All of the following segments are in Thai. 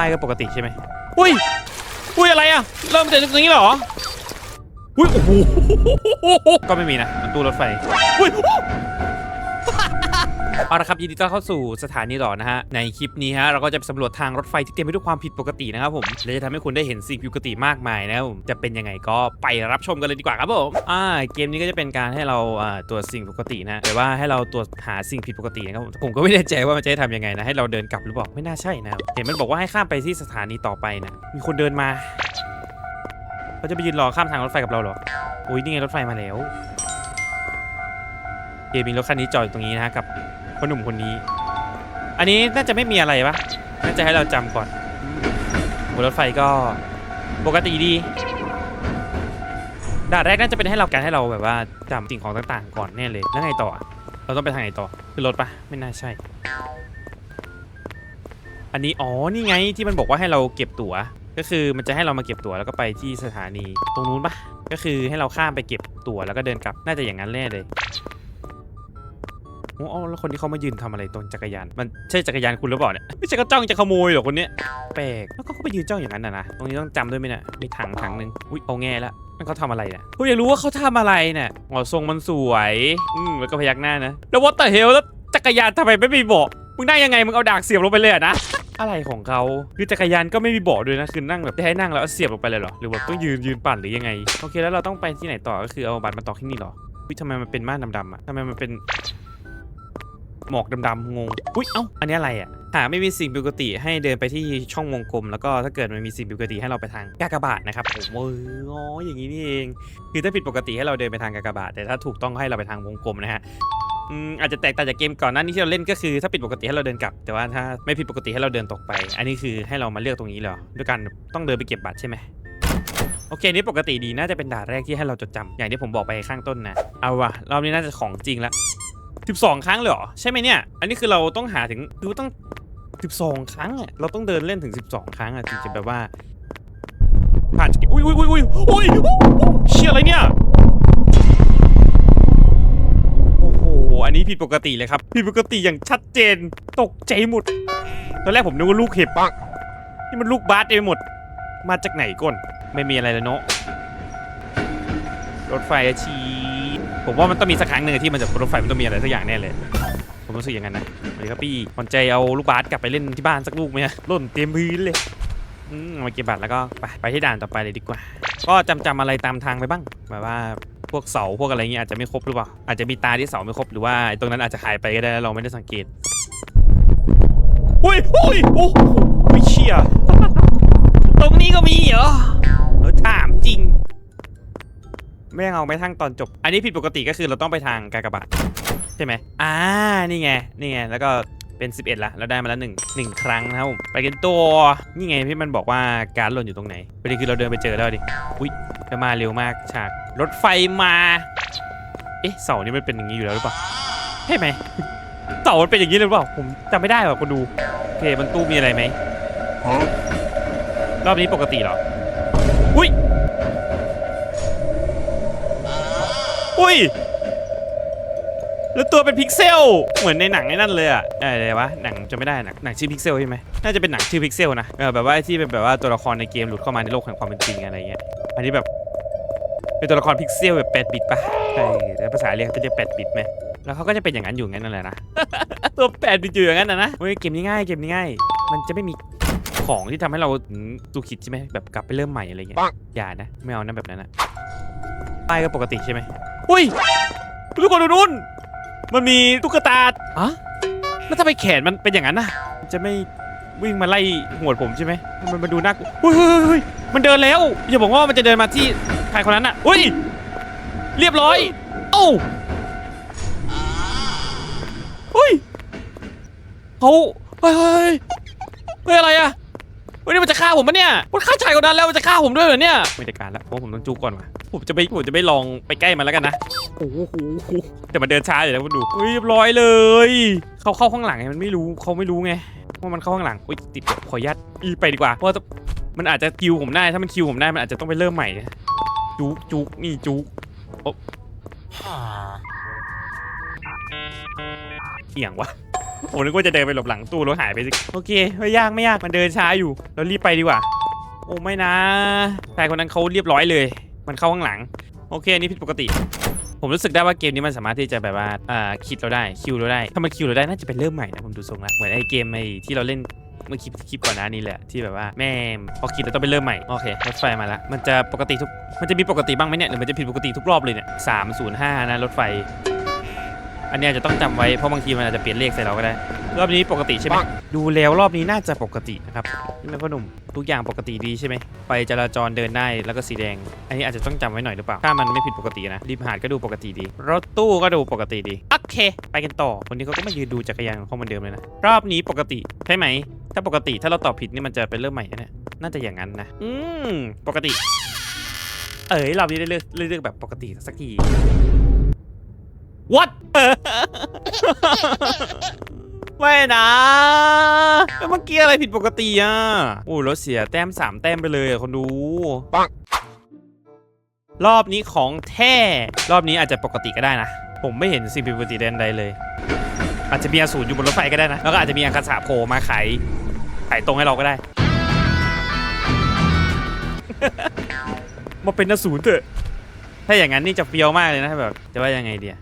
ต้ก็ปกติใช่ไหมอุ้ยอุ้ยอะไรอะเริ่มจากตรงนี้เหรออุ้ยโอ้โหก็ไม่มีนะมันตู้รถไฟอุ้ย เอาละครับยินดีต้อนรับเข้าสู่สถานีหลอนนะฮะในคลิปนี้ฮะเราก็จะไปสำรวจทางรถไฟที่เต็มไปด้วยความผิดปกตินะครับผมและจะทำให้คุณได้เห็นสิ่งผิดปกติมากมายนะครับผมจะเป็นยังไงก็ไปรับชมกันเลยดีกว่าครับผมอ่าเกมนี้ก็จะเป็นการให้เราอ่าตรวจสิ่งปกตินะหรือว่าให้เราตรวจหาสิ่งผิดปกตินะครับผมผมก็ไม่แน่ใจว่ามันจะให้ทำยังไงนะให้เราเดินกลับหรือเปล่าไม่น่าใช่นะเห็นมันบอกว่าให้ข้ามไปที่สถานีต่อไปนะมีคนเดินมาเขาจะไปยืนรอข้ามทางรถไฟกับเราเหรออุ้ยนี่ไงรถไฟมาแล้วเกมีรถคันนี้จอดอยู่ตรงนี้นะฮะกับ พ่อหนุ่มคนนี้ อันนี้น่าจะไม่มีอะไรปะน่าจะให้เราจำก่อนบนรถไฟก็ปกติดีด่านแรกน่าจะเป็นให้เราการให้เราแบบว่าจำสิ่งของต่างๆ ก่อนแน่เลยแล้วไงต่อ เราต้องไปทางไหนต่อคือรถปะไม่น่าใช่ อันนี้อ๋อนี่ไงที่มันบอกว่าให้เราเก็บตั๋ว ก็คือมันจะให้เรามาเก็บตั๋วแล้วก็ไปที่สถานีตรงนู้นปะก็คือให้เราข้ามไปเก็บตั๋วแล้วก็เดินกลับน่าจะอย่างนั้นแน่เลย อ้เอาแล้วคนที่เขามายืนทำอะไรตรงจักรยาน มันใช่จักรยานคุณหรือเปล่าเนี่ย ไม่ใช่ก็จ้องจะขโมยหรอคนเนี้ย แปลก แล้วก็เขาไปยืนจ้องอย่างนั้นนะนะ ตรงนี้ต้องจำด้วยไหมเนี่ย มีถังถังหนึ่งอุ้ยเอาแง่แล้วนั่นเขาทำอะไรเนี่ยผมอยากรู้ว่าเขาทำอะไรเนี่ยอ๋อทรงมันสวย อืมแล้วก็พยักหน้านะ แล้ววัตเตอร์เฮลแล้วจักรยานทำไมไม่มีเบาะ มึงได้ยังไง มึงเอาดากเสียบลงไปเลยนะอะไรของเขาคือจักรยานก็ไม่มีเบาะด้วยนะ คือนั่งแบบจะให้นั่งแล้วเสียบลงไปเลยเหรอ หรือว่าต้องยืนยืนปั่นหรือยังไง โอเคแล้วเราต้องไปที่ไหนต่อ ก็คือเอาบัตรมาต่อที่นี่หรออุ้ยทำไมมันเป็นม่านดำๆอะทำไมมันเป็น หมอกดำๆงง อุ๊ยเอ้า อันนี้อะไรอะ หากไม่มีสิ่งปกติให้เดินไปที่ช่องวงกลม แล้วก็ถ้าเกิดมันมีสิ่งปกติให้เราไปทางกากบาทนะครับผมอออ๋ออย่างนี้นี่เอง คือถ้าผิดปกติให้เราเดินไปทางกากบาทแต่ถ้าถูกต้องให้เราไปทางวงกลมนะฮะอืมอาจจะแตกต่างจากเกมก่อนหน้านี้ที่เราเล่นก็คือถ้าผิดปกติให้เราเดินกลับ แต่ว่าถ้าไม่ผิดปกติให้เราเดินตกไป อันนี้คือให้เรามาเลือกตรงนี้เหรอด้วยการต้องเดินไปเก็บบัตรใช่ไหมโอเคนี่ปกติดีน่าจะเป็นด่านแรกที่ให้เราจดจำอย่างที่ผมบอกไปข้างต้นนะเอาว่ะรอบนี้น่าจะของจริงละ 12 ครั้งเลยเหรอ ใช่ไหมเนี่ย อันนี้คือเราต้องหาถึงคือต้อง 12 ครั้งอะเราต้องเดินเล่นถึง 12 ครั้งอะถึงจะแบบว่าผ่านจากอุ้ยอุ้ยอุ้ยอุ้ยอุ้ยเชี่ยอะไรเนี่ยโอ้โหอันนี้ผิดปกติเลยครับผิดปกติอย่างชัดเจนตกใจหมดตอนแรกผมนึกว่าลูกเห็บปังนี่มันลูกบาสเองหมด มาจากไหนก่อนไม่มีอะไรเลยเนาะรถไฟอะชี ผมว่ามันต้องมีสักครั้งหนึ่งที่มันจะรถไฟมันต้องมีอะไรสักอย่างแน่เลย ผมรู้สึกอย่างนั้นนะสวัสดีครับพี่พอนใจเอาลูกบาสกลับไปเล่นที่บ้านสักลูกไหมอะหล่นเต็มพื้นเลยอืมเอามาเก็บบัตรแล้วก็ไปไปที่ด่านต่อไปเลยดีกว่า ก็จำจำอะไรตามทางไปบ้างแบบว่าพวกเสาพวกอะไรเงี้ยอาจจะไม่ครบหรือเปล่าอาจจะมีตาที่เสาไม่ครบหรือว่าไอ้ตรงนั้นอาจจะหายไปก็ได้แล้วเราไม่ได้สังเกตอุ้ยอุ้ยโอ้โหไม่เชี่ยตรงนี้ก็มีเหรอ ไม่เอาไม่ทั้งตอนจบ อันนี้ผิดปกติก็คือเราต้องไปทางกากบาทใช่ไหมอ่านี่ไงนี่ไงแล้วก็เป็น 11ละแล้วได้มาแล้วหนึ่งหนึ่งครั้งนะครับผมไปกันตัวนี่ไงที่มันบอกว่าการดหล่นอยู่ตรงไหนประเด็นคือเราเดินไปเจอแล้วดิอุ้ยจะมาเร็วมากฉากรถไฟมาเอ๊ะเสานี่มันเป็นอย่างนี้อยู่แล้วหรือเปล่าใช่ไหมเสามันเป็นอย่างนี้เลยหรือเปล่าผมจำไม่ได้หรอกคนดูโอเคมันตู้มีอะไรไหมรอบนี้ปกติเหรออุ้ย อุ้ย แล้วตัวเป็นพิกเซล เหมือนในหนังไอ้นั่นเลยอะเอออะไรวะ หนังจะไม่ได้หนังหนังชื่อพิกเซลใช่ไหมน่าจะเป็นหนังชื่อพิกเซลนะ เออแบบว่าไอ้ที่เป็นแบบว่าตัวละครในเกมหลุดเข้ามาในโลกแห่งความเป็นจริงอะไรเงี้ย อันนี้แบบ เป็นตัวละครพิกเซลแบบ8บิตปะใช่แล้วภาษาเรียกจะเรียก8บิตไหมแล้วเขาก็จะเป็นอย่างนั้นอยู่งั้นนั่นแหละนะ ตัว8บิตอยู่อย่างนั้นนะนะเฮ้ยเกมนี้ง่ายเกมนี้ง่าย มันจะไม่มีของที่ทำให้เราอืมตูคิดใช่ไหมแบบกลับไปเริ่มใหม่อะไรเงี้ยปังอย่านะ ไม่เอานะแบบนั้นนะป้ายก็ปกติใช่ไหม อุ้ยทุกคนดูนู่น มันมีตุ๊กตาอะแล้วทำไมแขนมันเป็นอย่างนั้นน่ะมันจะไม่วิ่งมาไล่หวดผมใช่ไหม มันมาดูน่ากลัวเฮ้ยเฮ้ยเฮ้ยมันเดินแล้ว อย่าบอกว่ามันจะเดินมาที่ชายคนนั้นน่ะอุ้ย เรียบร้อย โอ้าอุ้ยเขาเฮ้ยเฮ้ยเฮ้ยอะไรอะเฮ้ยนี่มันจะฆ่าผมปะเนี่ย มันฆ่าชายคนนั้นแล้วมันจะฆ่าผมด้วยเหรอเนี่ย ไม่ได้การแล้วเพราะผมต้องจูก่อนว่ะ ผมจะไม่ผมจะไม่ลองไปใกล้มันแล้วกันนะโอ้โหแต่มันเดินช้าอยู่แล้วคุณดูเฮ้ยเรียบร้อยเลย เขาเข้าข้างหลังไงมันไม่รู้เขาไม่รู้ไงว่ามันเข้าข้างหลังอุ้ยติดขอยัดอีไปดีกว่าเพราะว่ามันอาจจะคิวผมได้ถ้ามันคิวผมได้มันอาจจะต้องไปเริ่มใหม่จุกจุกนี่จุกโอ้เอียงวะผมนึกว่าจะเดินไปหลบหลังตู้รถหายไปสิโอเคไม่ยากไม่ยากมันเดินช้าอยู่เรารีบไปดีกว่า โอ้ไม่นะชายคนนั้นเขาเรียบร้อยเลย มันเข้าข้างหลัง โอเค อันนี้ผิดปกติ ผมรู้สึกได้ว่าเกมนี้มันสามารถที่จะแบบว่าอ่าคิดเราได้คิวเราได้ ถ้ามันคิวเราได้น่าจะเป็นเริ่มใหม่นะผมดูทรงละเหมือนไอ้เกมไอ้ที่เราเล่นเมื่อคลิปคลิปก่อนหน้านี้แหละที่แบบว่าแม่พอคิดแล้วต้องไปเริ่มใหม่โอเครถไฟมาละมันจะปกติทุกมันจะมีปกติบ้างไหมเนี่ยหรือมันจะผิดปกติทุกรอบเลยเนี่ยสามศูนย์ห้านะรถไฟ อันเนี้ยจะต้องจำไว้เพราะบางทีมันอาจจะเปลี่ยนเลขใส่เราก็ได้ รอบนี้ปกติใช่ไหมดูแล้วรอบนี้น่าจะปกตินะครับนี่แม่พ่อหนุ่มทุกอย่างปกติดีใช่ไหมไฟจราจรเดินได้แล้วก็สีแดง อันนี้อาจจะต้องจำไว้หน่อยหรือเปล่าถ้ามันไม่ผิดปกตินะริมหาดก็ดูปกติดี รถตู้ก็ดูปกติดีโอเค ไปกันต่อคนนี้เขาก็มายืนดูจักรยานของเขาเหมือนเดิมเลยนะรอบนี้ปกติใช่ไหม ถ้าปกติถ้าเราตอบผิดนี่มันจะเป็นเริ่มใหม่นะเนี่ยน่าจะอย่างนั้นนะอืมปกติ เอ้ยรอบนี้ได้เลือกเลือกแบบปกติสักที What ไม่นะแล้วเมื่อกี้อะไรผิดปกติอะโอ้รถเสียแต้มสามแต้มไปเลยอะคนดูปังรอบนี้ของแท้ รอบนี้อาจจะปกติก็ได้นะ ผมไม่เห็นสิ่งผิดปกติใดๆเลย อาจจะมีอสูรอยู่บนรถไฟก็ได้นะ แล้วก็อาจจะมีอาคาสาโผล่มาขายขายตรงให้เราก็ได้ มาเป็นอสูรเถอะ ถ้าอย่างนั้นนี่จะเฟี้ยวมากเลยนะแบบ จะว่ายังไงเดีย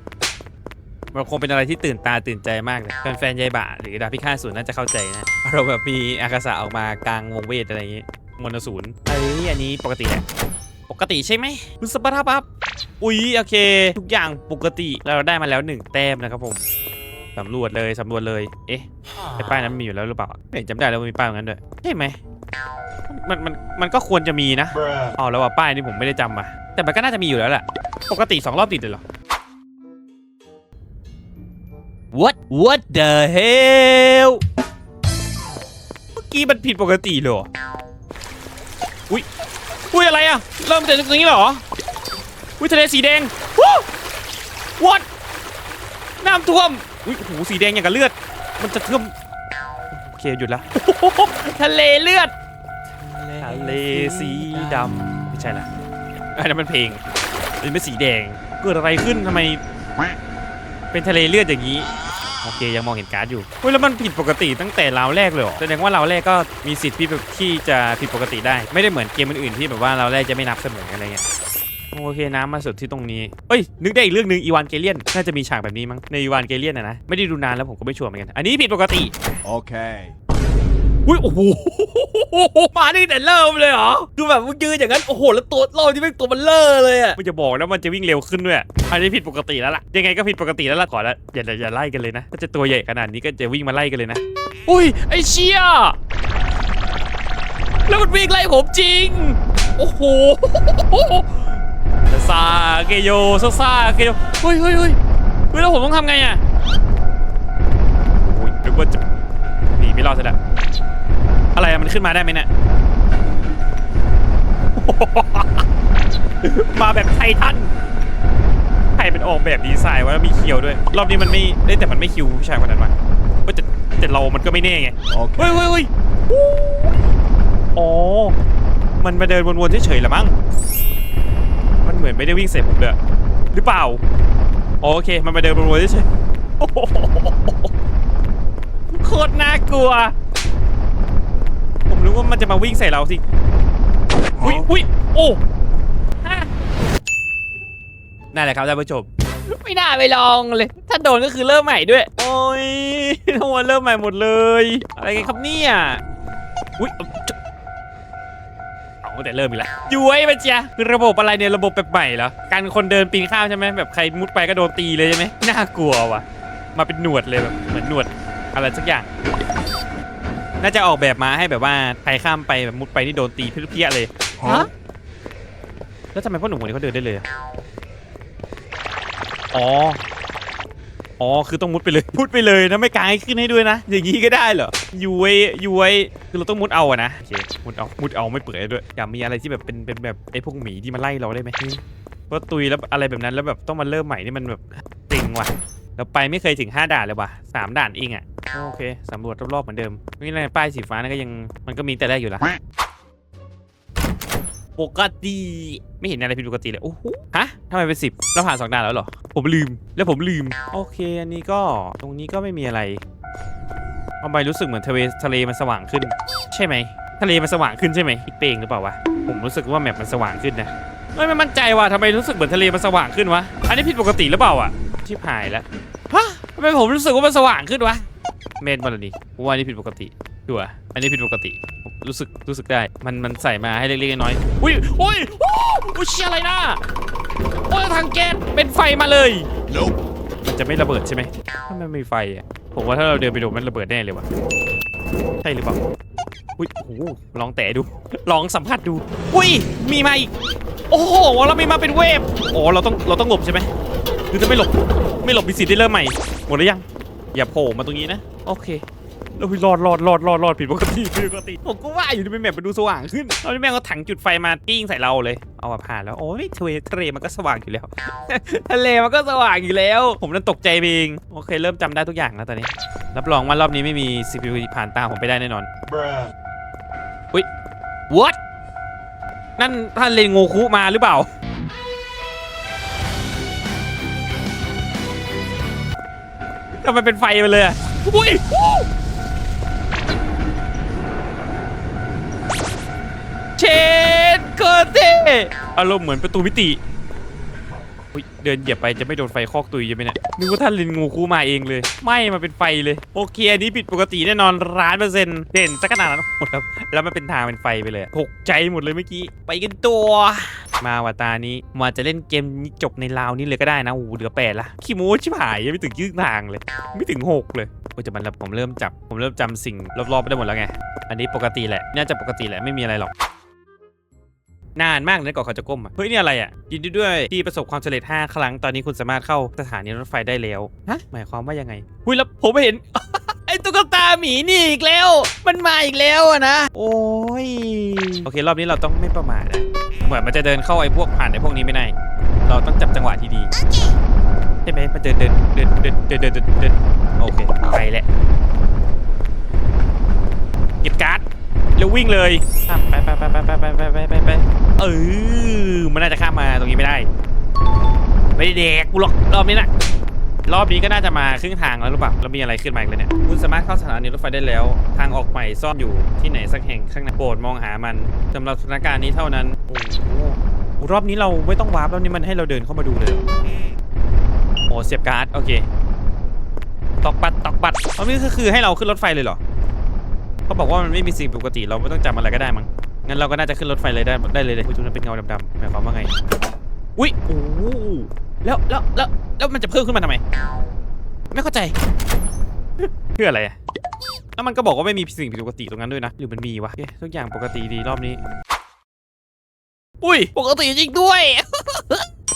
มันคงเป็นอะไรที่ตื่นตาตื่นใจมากเลยแฟนๆยายบะหรือดาบพิฆาตศูนย์น่าจะเข้าใจนะเราแบบมีอากาศะออกมากลางวงเวทอะไรอย่างงี้มนต์ศูนย์เอ้ยอันนี้ปกติแหละปกติใช่ไหมคุณสปาร์ตับอุ๊ยโอเค ทุกอย่างปกติแล้วเราได้มาแล้วหนึ่งแต้มนะครับผมสำรวจเลยสำรวจเลย เอ๊ะไอ้ป้ายนั้นมันมีอยู่แล้วหรือเปล่าไม่เห็นจำได้แล้วว่ามีป้ายตรงนั้นด้วยใช่ไหมมันมันมันก็ควรจะมีนะ Bruh. อ๋อแล้วว่าป้ายนี่ผมไม่ได้จำมาแต่มันก็น่าจะมีอยู่แล้วแหละปกติสองรอบติดเลยเหรอ What What the hell เมื่อกี้มันผิดปกติเลยเหรออุ้ยอุ้ยอะไรอะเริ่มจากตรงนี้เหรออุ้ยทะเลสีแดง What น้ำท่วมอุ้ยโอ้โหสีแดงอย่างกับเลือด มันจะท่วมโอเคหยุดละทะเลเลือดทะเลสีดำไม่ใช่ละอันนั้นมันเพลงอันนี้เป็นสีแดงเกิดอะไรขึ้นทำไมเป็นทะเลเลือดอย่างนี้ โอเคยังมองเห็นการ์ดอยู่เฮ้ยแล้วมันผิดปกติตั้งแต่ราวแรกเลยเหรอแสดงว่าราวแรกก็มีสิทธิ์ที่แบบที่จะผิดปกติได้ ไม่ได้เหมือนเกมอื่นๆที่แบบว่าราวแรกจะไม่นับเสมออะไรเงี้ยโอเคน้ำมาสุดที่ตรงนี้เอ้ยนึกได้อีกเรื่องหนึ่งอีวานเกเลียนน่าจะมีฉากแบบนี้มั้งในอีวานเกเลียนนะนะไม่ได้ดูนานแล้วผมก็ไม่ชัวร์เหมือนกันอันนี้ผิดปกติ Okay. อุ้ ยโอ้โหมาตั้งแต่เริ่มเลยเหรอดูแบบมึงยืนอย่างนั้นโอ้โหแล้วตัวเราที่เป็นตัวมันเลอะเลยอะมันจะบอกนะมันจะวิ่งเร็วขึ้นด้วยอันนี้ผิดปกติแล้วล่ะยังไงก็ผิดปกติแล้วล่ะขอแล้วอย่าอย่าอย่าไล่กันเลยนะถ้าจะตัวใหญ่ขนาดนี้ก็จะวิ่งมาไล่กันเลยนะอุ้ยไอเชี่ยแล้วมันวิ่งไล่ผมจริง โอ้โหซาซาเกโยซาซาเกโยเฮ้ยเฮ้ยเฮ้ยเฮ้ยแล้วผมต้องทำไงอะโอ้ยนึกว่าจะหนีไม่รอดซะแล้ว อะไรอะมันขึ้นมาได้ไหมเนี่ย มาแบบไททันใครเป็นออกแบบดีไซน์ว่ามีเคียวด้วย รอบนี้มันไม่เอ้ยแต่มันไม่คิวผู้ชายคนนั้นวะเอ้ยแต่แต่เรามันก็ไม่แน่ไงเฮ้ย Okay. เฮ้ยเฮ้ยอ๋อ มันมาเดินวนๆเฉยๆเหรอมั้ง มันเหมือนไม่ได้วิ่งเสร็จผมเลยอะหรือเปล่าอ๋อโอเค มันมาเดินวนๆเฉยๆโอ้โหโคตรน่ากลัว ผมนึกว่ามันจะมาวิ่งใส่เราสิ อุ้ยอุ้ยโอ้ฮะนั่นแหละครับท่านผู้ชม ไม่น่าไปลองเลย ถ้าโดนก็คือเริ่มใหม่ด้วย โอ้ยทั้งวันเริ่มใหม่หมดเลย อะไรกันครับเนี่ย อุ้ยเอาจะเอาแต่เริ่มอีกแล้วย้วยมันเจียคือระบบอะไรเนี่ยระบบแบบใหม่เหรอ การคนเดินปีนข้ามใช่ไหมแบบใครมุดไปก็โดนตีเลยใช่ไหมน่ากลัวว่ะ มาเป็นหนวดเลยแบบเหมือนหนวดอะไรสักอย่าง น่าจะออกแบบมาให้แบบว่าใครข้ามไปแบบมุดไปนี่โดนตีเพี้ยๆเลย ฮะ แล้วทำไมพ่อหนุ่มคนนี้เขาเดินได้เลยอะอ๋อ อ๋อ คือต้องมุดไปเลย มุดไปเลยนะไม่กางให้ขึ้นให้ด้วยนะ อย่างนี้ก็ได้เหรอยุยยุยคือเราต้องมุดเอาอะนะ โอเค มุดเอา มุดเอาไม่เปื่อยด้วย อยากมีอะไรที่แบบเป็นเป็นแบบไอ้พวกหมีที่มาไล่เราได้ไหมเพราะตุยแล้วอะไรแบบนั้นแล้วแบบต้องมาเริ่มใหม่นี่มันแบบเต็งว่ะ เราไปไม่เคยถึง 5 ด่านเลยว่ะสามด่านเองอะ โอเคสำรวจรอบๆเหมือนเดิมนี่อะไรป้ายสีฟ้านั่นก็ยังมันก็มีแต่แรกอยู่ละปกติไม่เห็นอะไรผิดปกติเลยโอ้โหฮะทำไมเป็นสิบเราผ่านสองด่านแล้วเหรอ ผมลืมแล้วผมลืม โอเค อันนี้ก็ตรงนี้ก็ไม่มีอะไรทำไมรู้สึกเหมือนทะเลทะเลมันสว่างขึ้น ใช่ไหมทะเลมันสว่างขึ้นใช่ไหมอีกเปลงหรือเปล่าวะผมรู้สึกว่าแมปมันสว่างขึ้นนะไม่ไม่มั่นใจว่ะทำไมรู้สึกเหมือนทะเลมันสว่างขึ้นวะอันนี้ผิดปกติหรือเปล่าอะชิบหายแล้วฮะทำไมผมรู้สึกว่ามันสว่างขึ้นวะ เมนบอลนี่ผมว่าอันนี้ผิดปกติดูอะอันนี้ผิดปกติผมรู้สึกรู้สึกได้ มันมันใส่มาให้เล็กๆน้อยๆอุ้ยอุ้ยโอ้อุ้ยเชี่ยอะไรนะโอ้ยทางแก๊สเป็นไฟมาเลย Nope. มันจะไม่ระเบิดใช่ไหมถ้ามันไม่มีไฟอะผมว่าถ้าเราเดินไปโดนมันระเบิดแน่เลยว่ะใช่หรือเปล่าอุ้ยโอ้โหลองแตะดู ลองสัมผัสดู อุ้ย มีมาอีก โอ้โห เรามีมาเป็นเวฟ โอ้เราต้อง เราต้องหลบใช่ไหมหรือจะไม่หลบ ไม่หลบมีสิทธิ์ได้เริ่มใหม่ หมดหรือยัง อย่าโผล่มาตรงนี้นะ โอเคเรารอดรอดรอดรอดรอดผิดปกติผิดปกติผมก็ว่าอยู่ที่เป็นแมปมันดูสว่างขึ้นตอนนี้แม่งก็ถังจุดไฟมาปิ้งใส่เราเลย เอามาผ่านแล้ว โอ้ยทะเลทะเลมันก็สว่างอยู่แล้ว ทะเลมันก็สว่างอยู่แล้ว ผมนั่นตกใจเองโอเคเริ่มจำได้ทุกอย่างแล้วตอนนี้ รับรองว่ารอบนี้ไม่มี CPU ผ่านตาผมไปได้แน่นอน Bruh. What นั่นท่านเลนโงคุมาหรือเปล่า ทำไมเป็นไฟไปเลยอะอุ้ยเชนเกอร์เต้อารมณ์เหมือนประตูมิติ อุ๊ยเดินเหยียบไปจะไม่โดนไฟคอกตุยใช่ไหมเนี่ยนึกว่าท่านลินงูคูมาเองเลย ไม่มาเป็นไฟเลย โอเคอันนี้ผิดปกติแน่นอนร้านเปอร์เซ็นต์เด่นสักขนาดนั้นหมดครับ แล้วมันเป็นทางเป็นไฟไปเลยตกใจหมดเลยเมื่อกี้ ไปกันตัว มาวาตานี้มาจะเล่นเกมนี้จบในราวนี้เลยก็ได้นะโอ้โหเหลือแปดละขี้โม้ชิบหายยังไม่ถึงยืดทางเลย ไม่ถึงหกเลยโอ้ยแต่มันผมเริ่มจับ ผมเริ่มจำสิ่งรอบๆไปได้หมดแล้วไง อันนี้ปกติแหละ น่าจะปกติแหละไม่มีอะไรหรอก นานมากเลยก่อนเขาจะก้มอะเฮ้ยนี่อะไรอะยินดีด้วยที่ประสบความสำเร็จ5ครั้งตอนนี้คุณสามารถเข้าสถานีรถไฟได้แล้วฮะหมายความว่ายังไงหุ้ยแล้วผมไม่เห็นไอ้ตุ๊กตาหมีนี่อีกแล้ว มันมาอีกแล้วอะนะ โอ้ย โอเค รอบนี้เราต้องไม่ประมาทนะ เหมือนมันจะเดินเข้าไอ้พวกผ่านไอ้พวกนี้ไม่ได้ เราต้องจับจังหวะที่ดีใช่ไหมมันเดินเดินเดินเดินเดินเดินเดินโอเค ไปแหละ แล้ววิ่งเลยข้ามไปไปไปไปไปไปไปไปไปไปเออมันน่าจะข้ามมาตรงนี้ไม่ได้ ไม่ได้เด็กกูหรอกรอบนี้นะรอบนี้ก็น่าจะมาครึ่งทางแล้วหรือเปล่าแล้วมีอะไรขึ้นมาอีกเลยเนี่ยคุณสามารถเข้าสถานีรถไฟได้แล้ว ทางออกใหม่ซ่อนอยู่ที่ไหนสักแห่งข้างในโปรดมองหามันสำหรับสถานการณ์นี้เท่านั้นโอ้โหรอบนี้เราไม่ต้องวาร์ปแล้วนี่มันให้เราเดินเข้ามาดูเลยเหรอโอ้เสียบการ์ดโอเคตอกบัตรตอกบัตรรอบนี้ก็คือให้เราขึ้นรถไฟเลยเหรอ เขาบอกว่ามันไม่มีสิ่งปกติเราไม่ต้องจำอะไรก็ได้มั้งงั้นเราก็น่าจะขึ้นรถไฟเลยได้ได้เลยเลยอุ๊ยตรงนั้นเป็นเงาดำๆหมายความว่าไงอุ้ยโอ้แล้วแล้วแล้วแล้วมันจะเพิ่มขึ้นมาทำไม ไม่เข้าใจ เพื่ออะไรแล้วมันก็บอกว่าไม่มีสิ่งผิดปกติตรงนั้นด้วยนะหรือมันมีวะเอ๊ะทุกอย่างปกติดีรอบนี้ อุ้ย ปกติจริงด้วย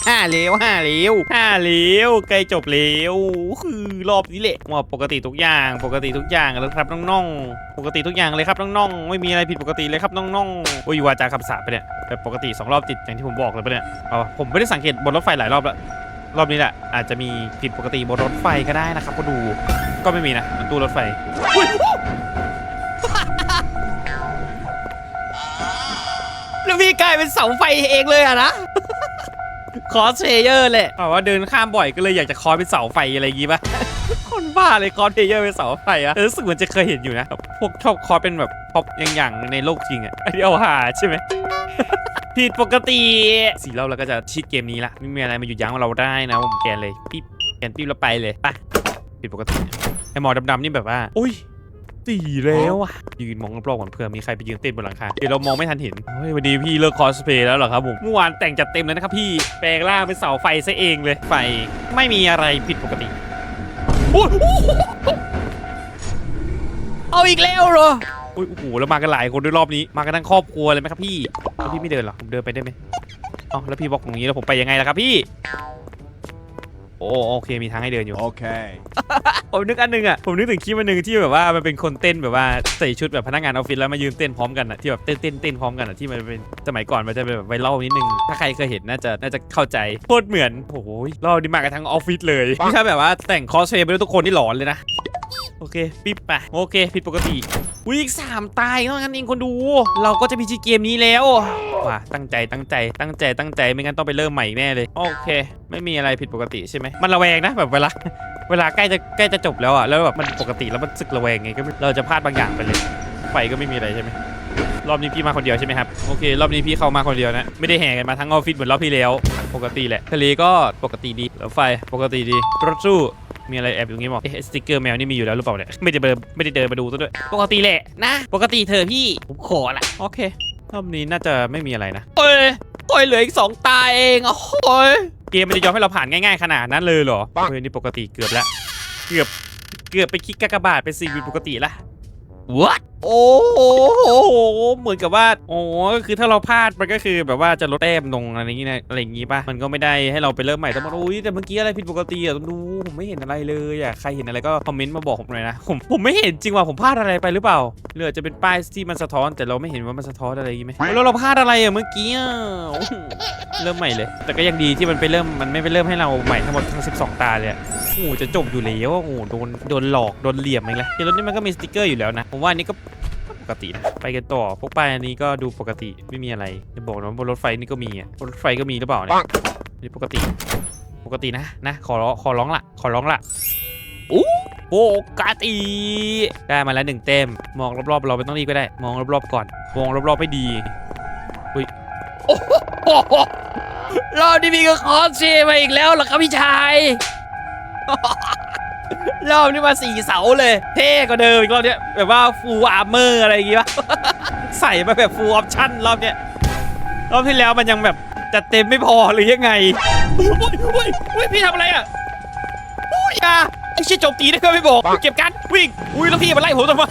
ห้าเลี้ยวห้าเลี้ยวห้าเลี้ยวใกล้จบเลี้ยวคือรอบนี้แหละว่าปกติทุกอย่าง ปกติทุกอย่างแล้วครับน้องๆ ปกติทุกอย่างเลยครับน้องๆ ไม่มีอะไรผิดปกติเลยครับน้องๆอุ้ยวาจาคำสาปไปเนี่ยแบบปกติสองรอบติดอย่างที่ผมบอกเลยปะเนี่ยเอาวะผมไม่ได้สังเกตบนรถไฟหลายรอบแล้วรอบนี้แหละอาจจะมีผิดปกติบนรถไฟก็ได้นะครับก็ดูก็ไม่มีนะมันตู้รถไฟแล้วพี่กลายเป็นเสาไฟเองเลยอะนะ คอสเพลเยอร์แหละแบบว่าเดินข้ามบ่อยก็เลยอยากจะคอสเป็นเสาไฟอะไรอย่างงี้ป่ะ คนบ้าเลยคอสเพลเยอร์เป็นเสาไฟอะเออรู้สึกเหมือนจะเคยเห็นอยู่นะแบบพวกชอบคอสเป็นแบบพ็อปอย่างๆในโลกจริงอะอันนี้เอาหาใช่ไหมผิดปกติสี่รอบแล้วก็จะชิดเกมนี้ละไม่มีอะไรมาหยุดยั้งเราได้นะผมแกนเลยปิ๊บแกนปิ๊บแล้วไปเลยไปผิดปกติไอหมอดำๆนี่แบบว่าอุ้ย สี่แล้วอะยืนมองรอบๆก่อนเผื่อมีใครไปยืนเต้นบนหลังคาเดี๋ยวเรามองไม่ทันเห็นเฮ้ยวันนี้พี่เลิกคอสเพลย์แล้วเหรอครับผมเมื่อวานแต่งจัดเต็มเลยนะครับพี่แปลงร่างเป็นเสาไฟซะเองเลยไฟไม่มีอะไรผิดปกติโอ้ยโอ้โหเอาอีกแล้วเหรออุ้ยโอ้โหแล้วมากันหลายคนด้วยรอบนี้มากันทั้งครอบครัวเลยไหมครับพี่แล้วพี่ไม่เดินเหรอผมเดินไปได้ไหมอ๋อแล้วพี่บอกอย่างนี้แล้วผมไปยังไงล่ะครับพี่ โอ้โอเคมีทางให้เดินอยู่ Okay. ผมนึกอันหนึงอะผมนึกถึงคลิปอันหนึงที่แบบว่ามันเป็นคนเต้นแบบว่าใส่ชุดแบบพนักงานออฟฟิศแล้วมายืนเต้นพร้อมกันอะที่แบบเต้นเต้นเต้นพร้อมกันอะที่มันเป็นสมัยก่อนมันจะเป็นแบบไวรัลนิดนึง ถ้าใครเคยเห็นน่าจะน่าจะเข้าใจโคตรเหมือนโอ้โหรอบนี้มากันทั้งออฟฟิศเลยนี่ถ้าแบบว่าแต่งคอสเพลย์ไปด้วยทุกคนที่หลอนเลยนะโอเคปิ๊บไปโอเค ผิดปกติ วิอีกสามตายเท่านั้นเองคนดู เราก็จะพิชิตเกมนี้แล้วว่ะตั้งใจตั้งใจตั้งใจตั้งใจไม่งั้นต้องไปเริ่มใหม่แน่เลย โอเค ไม่มีอะไรผิดปกติใช่ไหมมันระแวงนะแบบเวลาเวลาใกล้จะใกล้จะจบแล้วอะแล้วแบบมันปกติแล้วมันสึกระแวงไงก็เราจะพลาดบางอย่างไปเลยไฟก็ไม่มีอะไรใช่ไหมรอบนี้พี่มาคนเดียวใช่ไหมครับโอเค รอบนี้พี่เข้ามาคนเดียวนะไม่ได้แห่กันมาทั้งออฟฟิศเหมือนรอบที่แล้ว ปกติแหละทะเลก็ปกติดีแล้วไฟปกติดีรถสู้ มีอะไรแอบอยู่งี้บอกเอ๊ะสติกเกอร์แมวนี่มีอยู่แล้วหรือเปล่าเนี่ยไม่ได้เดินไม่ได้เดินมาดูซะด้วย ปกติแหละนะ ปกติเธอะพี่ผมขอละโอเครอบนี้น่าจะไม่มีอะไรนะโอ้ยโอ้ยเหลืออีกสองตาเองโอ้ยเกมมันจะยอมให้เราผ่านง่ายๆขนาดนั้นเลยเหรอเฮ้ยนี่ปกติเกือบแล้ว เกือบเกือบไปคลิกกากบาทเป็นซีวีปกติละ What โอ้โหเหมือนกับว่าโอ้ก็คือถ้าเราพลาดมันก็คือแบบว่าจะลดแต้มลงอะไรอย่างงี้นะอะไรอย่างงี้ป่ะมันก็ไม่ได้ให้เราไปเริ่มใหม่แต่ว่าอุ้ยแต่เมื่อกี้อะไรผิดปกติอะต้องดูผมไม่เห็นอะไรเลยอะใครเห็นอะไรก็คอมเมนต์มาบอกผมหน่อยนะผมผมไม่เห็นจริงว่าผมพลาดอะไรไปหรือเปล่าหรือจะเป็นป้ายที่มันสะท้อนแต่เราไม่เห็นว่ามันสะท้อนอะไรอย่างงี้ไหมแล้วเราพลาดอะไรอะเมื่อกี้อะโอ้โหเริ่มใหม่เลย แต่ก็ยังดีที่มันไปเริ่มมันไม่ไปเริ่มให้เราใหม่ทั้งหมดทั้ง 12 ตาเลยโอ้จะจบอยู่แล้วอะโอ้โดนโดนหลอกโดนเหลี่ยมเองเลยเดี๋ยวรถนี้มันก็มีสติกเกอร์อยู่แล้วนะผมว่าอันนี้ก็ ปกตินะไปกันต่อพวกป้ายอันนี้ก็ดูปกติไม่มีอะไรจะบอกนะว่าบนรถไฟนี่ก็มีอะบนรถไฟก็มีหรือเปล่าเนี่ยนี่ปกติ ปกตินะนะขอร้องขอร้องละขอร้องละอู้ปกติได้มาแล้วหนึ่งเต็มมองรอบๆ เราไม่ต้องรีบก็ได้ มองรอบๆก่อน มองรอบๆให้ดีอุ้ยโอ้โหรอบนี้มีก็คอสเชมาอีกแล้วเหรอครับพี่ชาย รอบนี้มาสี่เสาเลย เท่กว่าเดิมอีกรอบเนี้ยแบบว่าฟูลอาร์เมอร์อะไรอย่างงี้ปะ ใส่มาแบบฟูลออปชั่นรอบเนี้ยรอบที่แล้วมันยังแบบจัดเต็มไม่พอหรือยังไงอุ้ยอุ้ยอุ้ยพี่ทำอะไรอะอุ้ยอะไอ้เชี่ยโจมตีนะก็ไม่บอกเก็บกันวิ่งอุ้ยแล้วพี่มาไล่ผมทำไม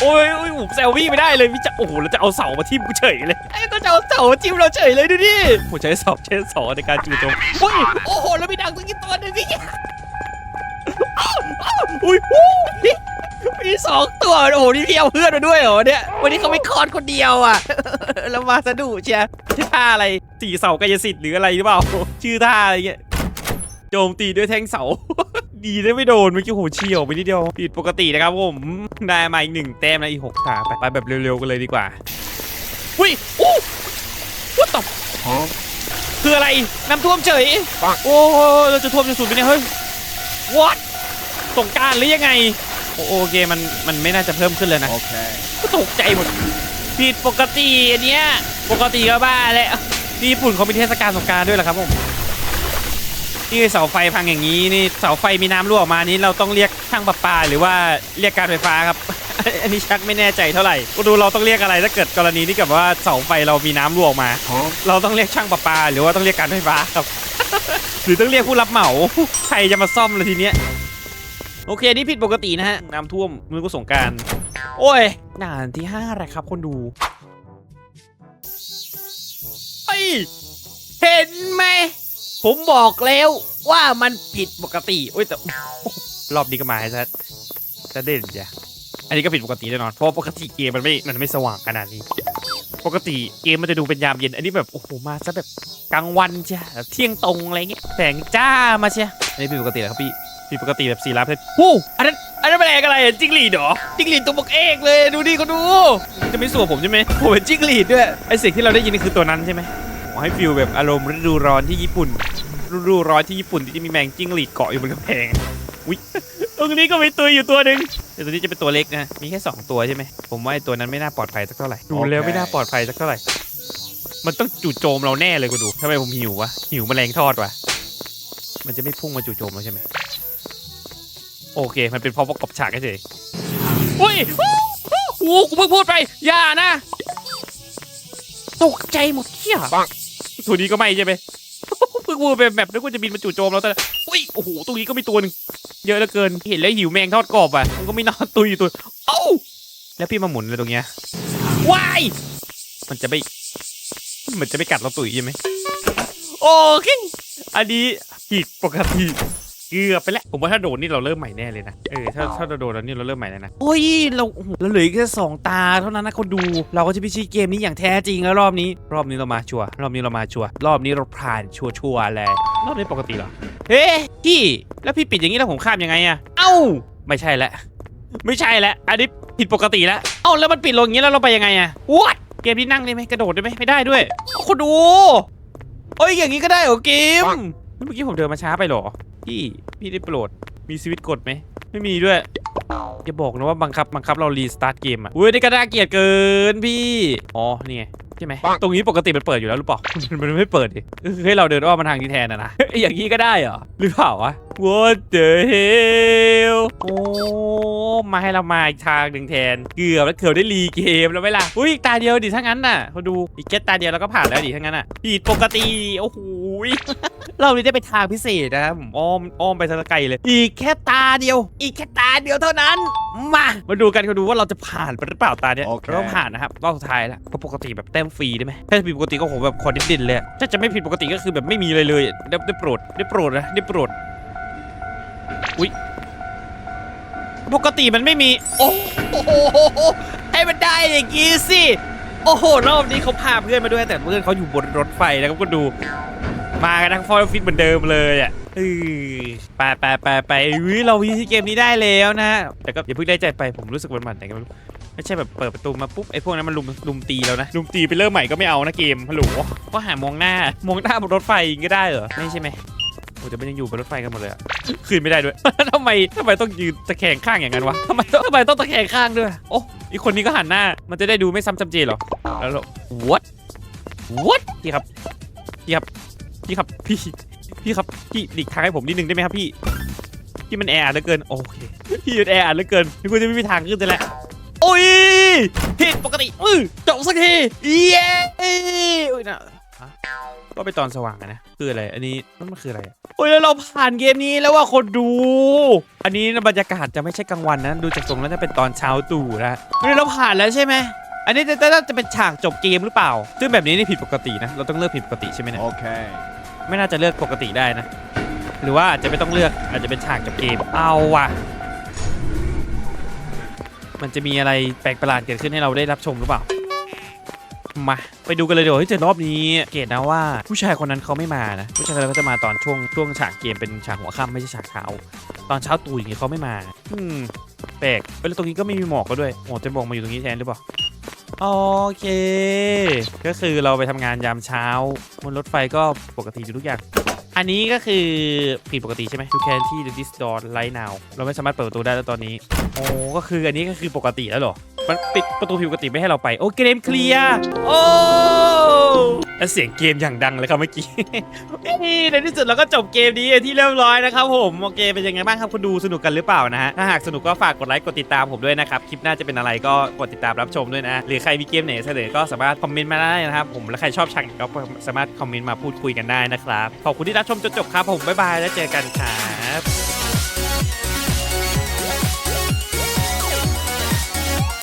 โอ้ยอุ้ยผมแซวพี่ไม่ได้เลยพี่จะโอ้โหแล้วจะเอาเสามาทิ่มกูเฉยเลยไอ้ก็จะเอาเสามาทิ่มเราเฉยเลยดูดิผมใช้เสาใช้เสาในการจู่โจมอุ้ยโอ้โหแล้วมีดังตัวกี่ตัวหนึงพี่ อุ้ยอุ้ยมีสองตัวโอ้โหนี่พี่เอาเพื่อนมาด้วยเหรอเนี่ยวันนี้เขาไม่คลอดคนเดียวอะแล้วมาสะดุเชียร์ชื่อท่าอะไรตีเสากายสิทธิ์หรืออะไรหรือเปล่าชื่อท่าอะไรเงี้ยโจมตีด้วยแทงเสา ดีได้ไม่โดนเมื่อกี้โหเฉียวไปนิดเดียวผิดปกตินะครับผมได้มาอีกหนึ่งแต้มนะอีกหกตาไปไปแบบเร็วๆกันเลยดีกว่าอุ้ยอู้วัดตบคืออะไรน้ำท่วมเฉยโอ้เราจะท่วมจนสุดไปเนี่ยเฮ้ย what สงกรารหรือยังไงโอโอเคมันมันไม่น่าจะเพิ่มขึ้นเลยนะ Okay. ก็ตกใจหมด ผิดปกติอันเนี้ย ปกติก็บ้าแล้วที่ญี่ปุ่นเขามีเทศกาลสงกรารด้วยเหรอครับผมที่เสาไฟพังอย่างนี้นี่เสาไฟมีน้ำรั่วออกมานี้เราต้องเรียกช่างประปาหรือว่าเรียกการไฟฟ้าครับ อันนี้ชักไม่แน่ใจเท่าไหร่ก็ดูเราต้องเรียกอะไรถ้าเกิดกรณีที่กับว่าเสาไฟเรามีน้ำรั่วออกมา Huh? เราต้องเรียกช่างประปา หรือว่าต้องเรียกการไฟฟ้าครับ หรือต้องเรียกผู้รับเหมาใครจะมาซ่อมเลยทีเนี้ย โอเคนี่ผิดปกตินะฮะน้ำท่วมมือก็สงกราร โอ้ยด่านที่ห้าแหละครับคนดูเฮ้ยเห็นไหมผมบอกแล้วว่ามันผิดปกติโอ้ยแต่รอบนี้ก็มาให้ซะจะเด่นจ้ะอันนี้ก็ผิดปกติแน่นอนเพราะปกติเกมมันไม่มันไม่สว่างขนาดนี้ ปกติเกมมันจะดูเป็นยามเย็น อันนี้แบบโอ้โหมาซะแบบกลางวันเชียแบบเที่ยงตรงอะไรเงี้ยแสงจ้ามาเชียอันนี้ผิดปกติเหรอครับพี่ ผิดปกติแบบสีรับเลยฮู้อันนั้นอันนั้นเป็นอะไรอะจิ้งหรีดเหรอจิ้งหรีดตัวบกเอกเลยดูดิเขาดู จะไม่สวมผมใช่ไหมผมเป็นจิ้งหรีดด้วยไอเสียงที่เราได้ยินนี่คือตัวนั้นใช่ไหมขอให้ฟิลแบบอารมณ์ฤดูร้อนที่ญี่ปุ่นฤดูร้อนที่ญี่ปุ่นที่จะมีแมงจิ้งหรีดเกาะอยู่บนกำแพงอุ้ยตรงนี้ก็มีตัวอยู่ตัวหนึ่งแต่ตัวนี้จะเป็นตัวเล็กนะมีแค่สองตัวใช่ไหมผมว่าไอตัวนั้นไม่น่าปลอดภัยสักเท่าไหร่ดูแล้วไม่น่าปลอดภัยสักเท่าไหร่มันต้องจู่โจมเราแน่เลยกูดูทำไมผมหิววะหิวแมลงทอดวะมันจะไม่พุ่งมาจู่โจมเราใช่ไหม โอเค มันเป็นเพราะประกอบฉากเฉยๆอุ้ยโอ้โหกูเพิ่งพูดไป อย่านะ ตกใจหมดเที่ยปังตัวนี้ก็ไม่ใช่ไหมเพิ่งพูดไปแบบนึกว่าจะบินมาจู่โจมเราแต่อุ้ย โอ้โห ตรงนี้ก็มีตัวหนึ่งเยอะเหลือเกิน เห็นแล้วหิวแมงทอดกรอบอะ มันก็ไม่นอนตุยอยู่ตัวเอ้า แล้วพี่มาหมุนเลยตรงเนี้ย ว้าย มันจะไม่ มันจะไม่กัดเราตุ๋ยใช่ไหม โอเค อันนี้ผิดปกติ เกือบไปแล้ว ผมว่าถ้าโดนนี่เราเริ่มใหม่แน่เลยนะ เออ ถ้าถ้าเราโดนแล้วนี่เราเริ่มใหม่แล้วนะ โอ้ย เราโอ้โหเราเหลืออีกแค่สองตาเท่านั้นนะคนดู เราก็จะพิชิตเกมนี้อย่างแท้จริงแล้วรอบนี้ รอบนี้เรามาชัวร์ รอบนี้เรามาชัวร์ รอบนี้เราผ่านชัวร์ชัวร์ๆเลยรอบนี้ปกติเหรอ เฮ้พี่ แล้วพี่ปิดอย่างนี้แล้วผมข้ามยังไงอะเอ้า ไม่ใช่แล้วไม่ใช่แล้วอันนี้ผิดปกติแล้ว เอ้าแล้วมันปิดลงอย่างนี้แล้วเราไปยังไงอะ what เกมนี้นั่งได้ไหมกระโดดได้ไหมไม่ได้ด้วยเอาคุณดู เอ้ยอย่างนี้ก็ได้เหรอเกม เมื่อกี้ผมเดินมาช้าไปเหรอพี่ พี่ได้โปรด มีสวิตช์กดไหม ไม่มีด้วย อย่าบอกนะว่าบังคับบังคับเรารีสตาร์ทเกมอะอุ้ยนี่ก็น่าเกลียดเกินพี่ อ๋อ นี่ไงใช่ไหมตรงนี้ปกติมันเปิดอยู่แล้วหรือเปล่า มันไม่เปิดดิก็คือให้เราเดินอ้อมมาทางนี้แทนนะนะ อย่างนี้ก็ได้เหรอ หรือเปล่าวะ What the hell โอ้ มาให้เรามาอีกทางหนึ่งแทน เกือบแล้วเกือบได้รีเกมแล้วไหมล่ะ อุ้ยอีกตาเดียวดิถ้างั้นน่ะเขาดูอีกแค่ตาเดียวเราก็ผ่านแล้วดิถ้างั้นน่ะผิดปกติ โอ้โหยเราเลยได้ไปทางพิเศษนะครับผมอ้อมอ้อมไปทางไกลเลย อีกแค่ตาเดียว อีกแค่ตาเดียวเท่านั้น มา มาดูกันเขาดูว่าเราจะผ่านไปหรือเปล่าตาเนี้ยโอเค เราต้องผ่านนะครับรอบสุดท้ายแล้วเพราะปกติแบบแต้มฟรีได้ไหมถ้าผิดปกติก็โหแบบคอดิดดินเลยอะถ้าจะไม่ผิดปกติก็คือแบบไม่มีเลยเลยได้ได้โปรดได้โปรดนะได้โปรด อุ้ยปกติมันไม่มี โอ้โหให้มันได้อย่างงี้สิ โอ้โห รอบนี้เขาพาเพื่อนมาด้วยแต่เพื่อนเขาอยู่บนรถไฟแล้วก็ดู มากันทั้งฟอร์ฟิตเหมือนเดิมเลยอะเออไปไปไปไปวิเราพีที่เกมนี้ได้แล้วนะ แต่ก็อย่าเพิ่งได้ใจไปผมรู้สึกมันหมันไหนกันไม่รู้ไม่ใช่แบบเปิดประตูมาปุ๊บไอ้พวกนั้นมันลุมลุมตีแล้วนะลุมตีไปเริ่มใหม่ก็ไม่เอานะเกมฮัลโหลก็หามองหน้ามองหน้าบนรถไฟก็ได้เหรอไม่ใช่ไหมโอ้แต่มันยังอยู่บนรถไฟกันหมดเลยอะคืนไม่ได้ด้วย ทำไมทำไมต้องยืนตะแคงข้างอย่างนั้นวะทำไมต้องทำไมต้องตะแคงข้างด้วย โอ้อีกคนนี้ก็หันหน้า มันจะได้ดูไม่ซ้ำจำเจเหรอ แล้วเรา what what พี่ครับ พี่ครับ พี่ครับ พี่ พี่ครับ พี่หลีกทางให้ผมนิดนึงได้ไหมครับพี่พี่มันแออัดเหลือเกิน โอเค พี่มันแออัดเหลือเกินนี่กูจะไม่มีทางขึ้นแต่แล้ว โอ้ยผิดปกติอือจบสักที เย้อุ้ยนะฮะก็ไปตอนสว่างอะนะ คืออะไร อันนี้นั่นมันคืออะไรอะโอ้ยแล้วเราผ่านเกมนี้แล้วว่าคนดู อันนี้บรรยากาศจะไม่ใช่กลางวันนะ ดูจากทรงแล้วจะเป็นตอนเช้าตู่นะเฮ้ยเราผ่านแล้วใช่ไหมอันนี้จะจะจะเป็นฉากจบเกมหรือเปล่า ซึ่งแบบนี้นี่ผิดปกตินะ เราต้องเลือกผิดปกติใช่ไหมเนี่ย Okay. ไม่น่าจะเลือกปกติได้นะ หรือว่าอาจจะไม่ต้องเลือก อาจจะเป็นฉากจบเกม เอาว่ะ มันจะมีอะไรแปลกประหลาดเกิดขึ้นให้เราได้รับชมหรือเปล่า มาไปดูกันเลยเดี๋ยวเฮ้ยแต่รอบนี้เกตนะว่าผู้ชายคนนั้นเขาไม่มานะผู้ชายคนนั้นเขาจะมาตอนช่วงช่วงฉากเกมเป็นฉากหัวค่ำไม่ใช่ฉากเช้าตอนเช้าตู่อย่างงี้เขาไม่มา อืมแปลกเอ้ยแล้วตรงนี้ก็ไม่มีหมอกก็ด้วยหมอกจะบอกมาอยู่ตรงนี้แทนหรือเปล่าโอเค ก็คือเราไปทำงานยามเช้าบนรถไฟก็ปกติอยู่ทุกอย่าง อันนี้ก็คือผิดปกติใช่ไหม You can see the this door right now เราไม่สามารถเปิดประตูได้แล้วตอนนี้โอ้ก็คืออันนี้ก็คือปกติแล้วเหรอ มันปิดประตูผิดปกติไม่ให้เราไป โอ้เกมเคลียร์ โอ้ แล้วเสียงเกมอย่างดังเลยครับเมื่อกี้ นี่ในที่สุดเราก็จบเกมนี้ที่เรียบร้อยนะครับผมโอเคเป็นยังไงบ้างครับคุณดูสนุกกันหรือเปล่านะฮะถ้าหากสนุกก็ฝากกดไลค์กดติดตามผมด้วยนะครับคลิปหน้าจะเป็นอะไรก็กดติดตามรับชมด้วยนะหรือใครมีเกมไหนเสนอก็สามารถคอมเมนต์มาได้นะครับผมและใครชอบฉากไหนก็สามารถคอมเมนต์มาพูดคุยกันได้นะครับขอบคุณที่รับชมจนจบครับผมบ๊ายบายแล้วเจอกันครับ